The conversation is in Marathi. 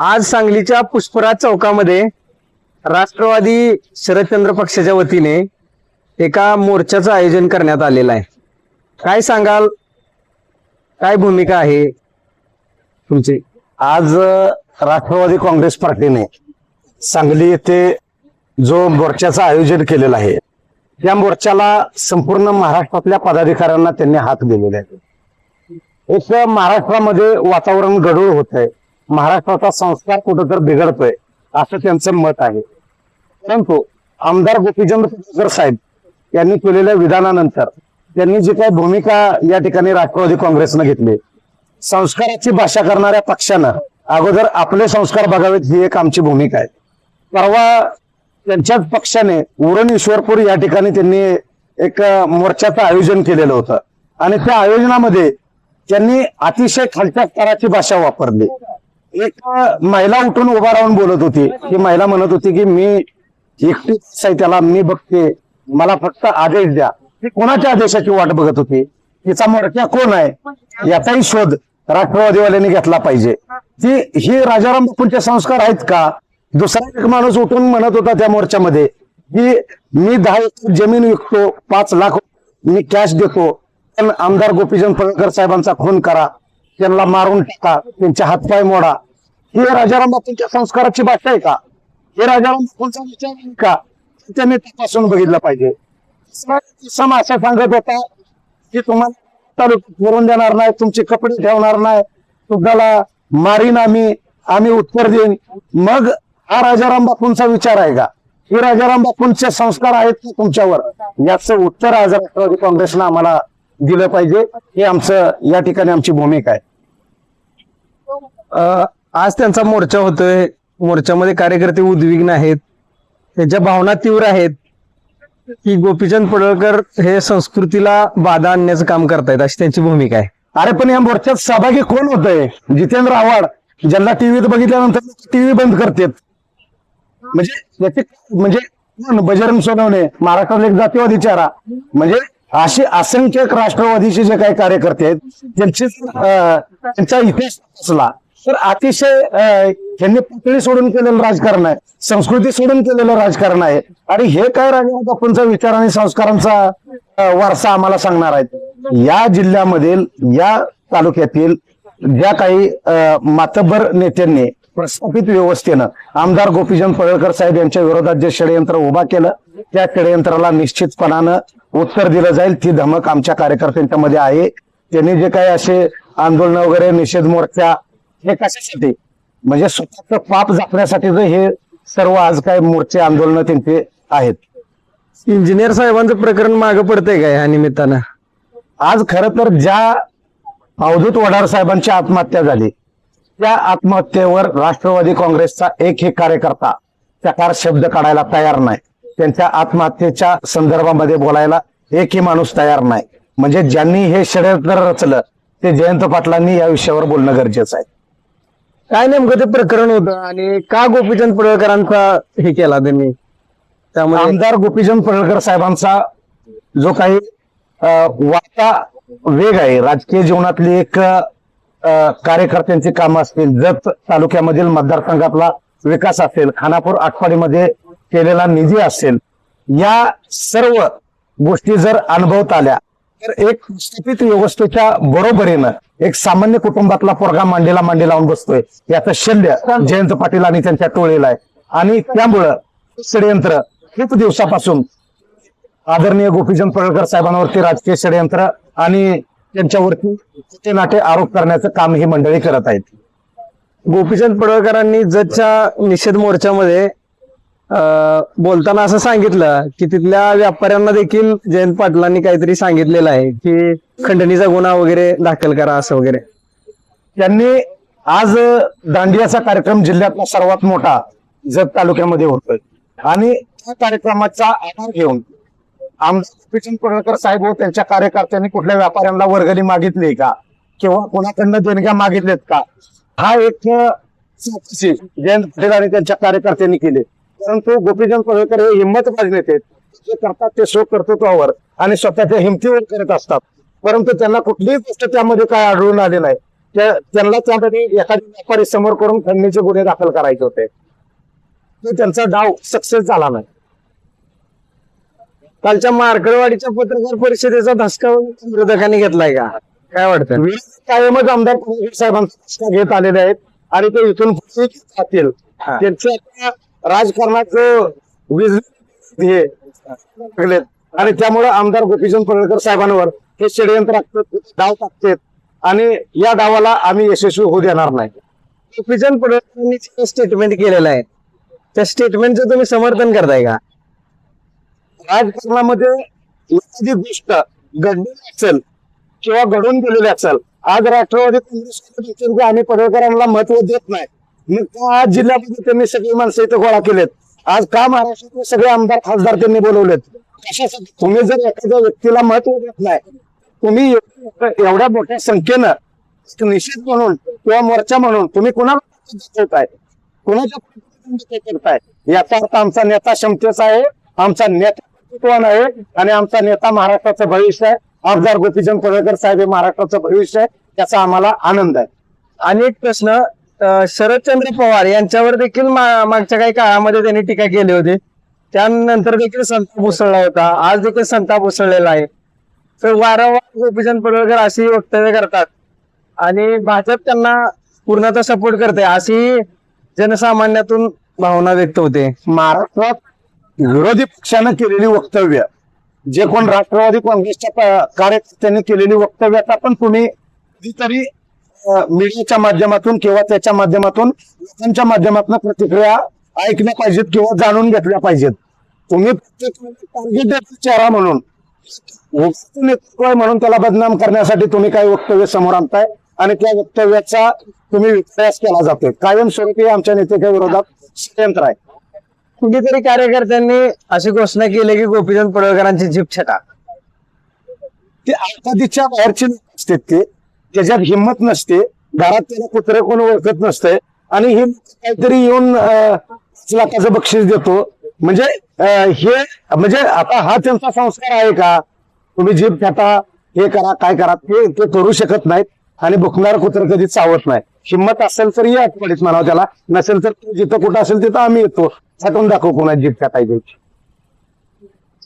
आज सांगलीच्या पुष्पराज चौकामध्ये राष्ट्रवादी शरदचंद्र पक्षाच्या वतीने एका मोर्चाचं आयोजन करण्यात आलेलं आहे. काय सांगाल? काय भूमिका आहे तुमची? आज राष्ट्रवादी काँग्रेस पार्टीने सांगली येथे जो मोर्चाचं आयोजन केलेलं आहे त्या मोर्चाला संपूर्ण महाराष्ट्रातल्या पदाधिकाऱ्यांना त्यांनी हात दिलेले आहेत. एक महाराष्ट्रामध्ये वातावरण गढूळ होत आहे महाराष्ट्राचा संस्कार कुठं तर बिघडतोय असं त्यांचं मत आहे. परंतु आमदार गोपीचंद साहेब यांनी केलेल्या विधानानंतर त्यांनी जी काही भूमिका या ठिकाणी राष्ट्रवादी काँग्रेसनं घेतली संस्काराची भाषा करणाऱ्या पक्षानं अगोदर आपले संस्कार बघावेत ही एक आमची भूमिका आहे. परवा त्यांच्याच पक्षाने उरण ईश्वरपूर या ठिकाणी त्यांनी एक मोर्चाचं आयोजन केलेलं होतं. आणि त्या आयोजनामध्ये त्यांनी अतिशय खालच्या स्तराची भाषा वापरली. एक महिला उठून उभा राहून बोलत होती. ही महिला म्हणत होती की मी एकटीच आहे त्याला मी बघते. मला फक्त आदेश द्या. ती कोणाच्या आदेशाची वाट बघत होती? तिचा मोर्चा कोण आहे? याचाही शोध राष्ट्रवादीवाल्यांनी घेतला पाहिजे. ती ही राजाराम बापूंचे संस्कार आहेत का? दुसरा एक माणूस उठून म्हणत होता त्या मोर्चामध्ये की मी दहा एकर जमीन विकतो पाच लाख मी कॅश देतो. पण आमदार गोपीचंद पडळकर साहेबांचा खून करा. त्यांना मारून टाका त्यांचे हातपाय मोडा. हे राजाराम बापूंच्या संस्काराची भाषा आहे का? हे राजाराम बापूंचा विचार आहे का? त्यांनी तपासून बघितलं पाहिजे. समाज सांगत होता की तुम्हाला करून देणार नाही तुमचे कपडे ठेवणार नाही तुम्हाला मारीन आम्ही आम्ही उत्तर देईन. मग हा राजाराम बापूंचा विचार आहे का? हे राजाराम बापूंचे संस्कार आहेत का तुमच्यावर? याचं उत्तर आज राष्ट्रवादी काँग्रेसनं आम्हाला दिलं पाहिजे. हे आमचं या ठिकाणी आमची भूमिका आहे. अ, आज त्यांचा मोर्चा होतोय. मोर्चामध्ये कार्यकर्ते उद्विग्न आहेत. त्यांच्या भावना तीव्र आहेत की गोपीचंद पडळकर हे संस्कृतीला बाधा आणण्याचं काम करतायत अशी त्यांची भूमिका आहे. अरे पण या मोर्चात सहभागी कोण होतंय? जितेंद्र आव्हाड ज्यांना टीव्हीत बघितल्यानंतर टीव्ही बंद करतात. म्हणजे याचे म्हणजे कोण? बजरंग सोनवणे महाराष्ट्रातले एक जातीवादी चारा म्हणजे असे असंख्य राष्ट्रवादीचे जे काही कार्यकर्ते आहेत त्यांचे अं, त्यांचा इतिहास असला. तर अतिशय ह्यांनी त्यांनी पातळी सोडून केलेलं राजकारण आहे संस्कृती सोडून केलेलं राजकारण आहे. आणि हे काय राजा बापूंचा विचार आणि संस्कारांचा वारसा आम्हाला सांगणार आहेत. या जिल्ह्यामधील या तालुक्यातील ज्या काही मातबर मातब्बर नेत्यांनी प्रस्थापित व्यवस्थेनं आमदार गोपीचंद पडळकर साहेब यांच्या विरोधात जे षडयंत्र उभा केलं त्या षडयंत्राला निश्चितपणानं उत्तर दिलं जाईल. ती धमक आमच्या कार्यकर्त्यांच्या मध्ये आहे. त्यांनी जे काही असे आंदोलन वगैरे निषेध मोर्चा हे कशासाठी? म्हणजे स्वतःचं पाप झाकण्यासाठी हे सर्व आज काय मोर्चे आंदोलन त्यांचे आहेत. इंजिनियर साहेबांचं प्रकरण मागं पडतंय का या निमित्तानं? आज खर तर ज्या अवधूत वडार साहेबांची आत्महत्या झाली त्या आत्महत्येवर राष्ट्रवादी काँग्रेसचा एकही कार्यकर्ता चकार शब्द काढायला तयार नाही. त्यांच्या आत्महत्येच्या संदर्भामध्ये बोलायला एकही माणूस तयार नाही. म्हणजे ज्यांनी हे षडयंत्र रचलं ते जयंत पाटलांनी या विषयावर बोलणं गरजेचं आहे. काय नेमकं ते प्रकरण होतं आणि का गोपीचंद पडळकरांचा हे केला त्यांनी? त्यामुळे आमदार गोपीचंद पडळकर साहेबांचा जो काही अं, वाढता वेग आहे. राजकीय जीवनातली एक अं, कार्यकर्त्यांची कामं असतील जत तालुक्यामधील मतदारसंघातला विकास असेल खानापूर आठवाडीमध्ये केलेला निधी असेल या सर्व गोष्टी जर अनुभवत आल्या तर एक स्थापित व्यवस्थेच्या बरोबरीनं एक सामान्य कुटुंबातला पोरगा मांडीला मांडी लावून बसतोय. याचं शल्य जयंत पाटील आणि त्यांच्या टोळीला आहे. आणि त्यामुळं षडयंत्र खूप दिवसापासून आदरणीय गोपीचंद पडळकर साहेबांवरती राजकीय षडयंत्र आणि त्यांच्यावरती ते नाटे आरोप करण्याचं काम ही मंडळी करत आहेत. गोपीचंद पडळकरांनी जच्या निषेध मोर्चामध्ये बोलताना असं सांगितलं की तिथल्या व्यापाऱ्यांना देखील जयंत पाटलांनी काहीतरी सांगितलेलं आहे की खंडणीचा गुन्हा वगैरे दाखल करा असं वगैरे. त्यांनी आज दांडियाचा कार्यक्रम जिल्ह्यातला सर्वात मोठा जत तालुक्यामध्ये होतोय. आणि त्या कार्यक्रमाचा आधार घेऊन आमदार गोपीचंद पडळकर साहेब व त्यांच्या कार्यकर्त्यांनी कुठल्या व्यापाऱ्यांना वर्गणी मागितली का? किंवा कोणाकडनं देणग्या मागितल्यात का? हा एक चौकशी जयंत पाटील आणि त्यांच्या कार्यकर्त्यांनी केली. परंतु गोपीचंद पडळकर हे हिंमतबाज नेते. जे करतात ते स्व कर्तृत्वावर आणि स्वतःच्या हिमतीवर करत असतात. परंतु त्यांना कुठलीही गोष्ट त्यामध्ये काय आढळून आली नाही. त्या- त्यांना त्यामध्ये एखाद्या व्यापारी समोर करून खंडणीचे गुन्हे दाखल करायचे होते. त्यांचा डाव सक्सेस झाला नाही. कालच्या मार्कडवाडीच्या पत्रकार परिषदेचा धसका विरोधकांनी घेतलाय का? काय वाटतं कायमच आमदार साहेबांचा धसका घेत आलेले आहेत. आणि ते इथून जातील. हा. राजकारणाचं वीज हे लागलेत. आणि त्यामुळे आमदार गोपीचंद पडळकर साहेबांवर हे षडयंत्र डाव टाकतात. आणि या डावाला आम्ही यशस्वी होऊ देणार नाही. गोपीचंद पडळकरांनी स्टेटमेंट केलेलं आहे त्या स्टेटमेंटचं तुम्ही समर्थन करताय का? राजकारणामध्ये एखादी गोष्ट घडलेली असेल किंवा घडून गेलेली असेल आज राष्ट्रवादी काँग्रेस जे आम्ही पडळकरांना महत्त्व देत नाही. मग आज जिल्ह्यामध्ये त्यांनी सगळी माणसं इथं गोळा केलेत. आज का महाराष्ट्रातले सगळे आमदार खासदार त्यांनी बोलवलेत? कशासाठी तुम्ही जर एखाद्या व्यक्तीला महत्त्व देत नाही तुम्ही एवढ्या मोठ्या संख्येनं निषेध म्हणून किंवा मोर्चा म्हणून तुम्ही कुणाला कुणाच्या करताय? याचा अर्थ आमचा नेता क्षमतेचा आहे आमचा नेता आहे आणि आमचा नेता महाराष्ट्राचं भविष्य आहे. आमदार गोपीचंद पडळकर साहेब हे महाराष्ट्राचं भविष्य आहे त्याचा आम्हाला आनंद आहे. अनेक प्रश्न शरदचंद्र पवार यांच्यावर देखील मागच्या काही काळामध्ये त्यांनी टीका केली होती. त्यानंतर देखील संताप उसळला होता. आज देखील संताप उसळलेला आहे. तर वारंवार गोपीचंद पडळकर अशी वक्तव्य करतात. आणि भाजप त्यांना पूर्णतः सपोर्ट करते अशी जनसामान्यातून भावना व्यक्त होते. महाराष्ट्रात विरोधी पक्षानं केलेली वक्तव्य जे कोण राष्ट्रवादी काँग्रेसच्या कार्यकर्त्यांनी केलेली वक्तव्य आता पण तुम्ही कधीतरी मीडियाच्या माध्यमातून किंवा त्याच्या माध्यमातून लोकांच्या माध्यमातून प्रतिक्रिया ऐकल्या पाहिजेत किंवा जाणून घेतल्या पाहिजेत. तुम्ही टार्गेटेड चेहरा म्हणून नेतृत्व म्हणून त्याला बदनाम करण्यासाठी तुम्ही काही वक्तव्य समोर आणताय आणि त्या वक्तव्याचा तुम्ही विपर्यास केला जातोय. कायमस्वरूपी आमच्या नेत्याच्या विरोधात षडयंत्र आहे. कुठेतरी कार्यकर्त्यांनी अशी घोषणा केली की गोपीचंद पडळकरांची जीप छटा. ते आतादीच्या बाहेरचे लोक असतात ते. त्याच्यात हिंमत नसते घरात त्याला कुत्रे कोण ओळखत नसते आणि हे काहीतरी येऊन पाच लाखाचं बक्षीस देतो. म्हणजे हे म्हणजे आता हा त्यांचा संस्कार आहे का? तुम्ही जीभ फेटा हे करा काय करा ते ते करू शकत नाहीत आणि बुकणार कुत्र कधी चावत नाही हिंमत असेल तर या आठवडीत म्हणावं त्याला नसेल तर तू जिथं कुठं असेल तिथं आम्ही येतो. छाटून दाखवू कोणा जीभ फेटायची.